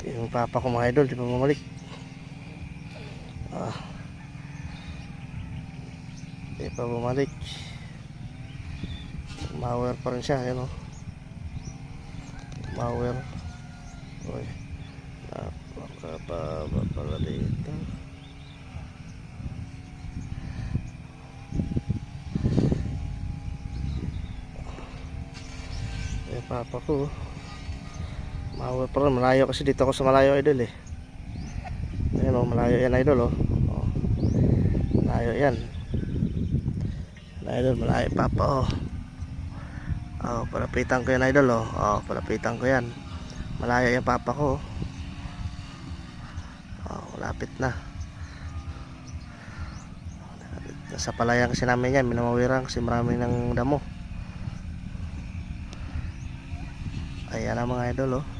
Yung papa ko mga idol, di pa bumalik. Ah. Di pa bumalik. Mawer pa rin siya, yun o. Mawer. Uy. Napakababa pala dito. Yung papa ko. Pa rin. Malayo kasi dito ako sa malayo idol eh. Ayan o, malayo yan idol o. Oh. Malayo yan. Idol, malayo papa o. Oh, palapitan ko yan idol oh. Oh, palapitan ko yan. Malayo yung papa ko. Oh, malapit na. Na sa palayan kasi namin yan, minamawiran kasi marami ng damo. Ayan ang mga idol oh.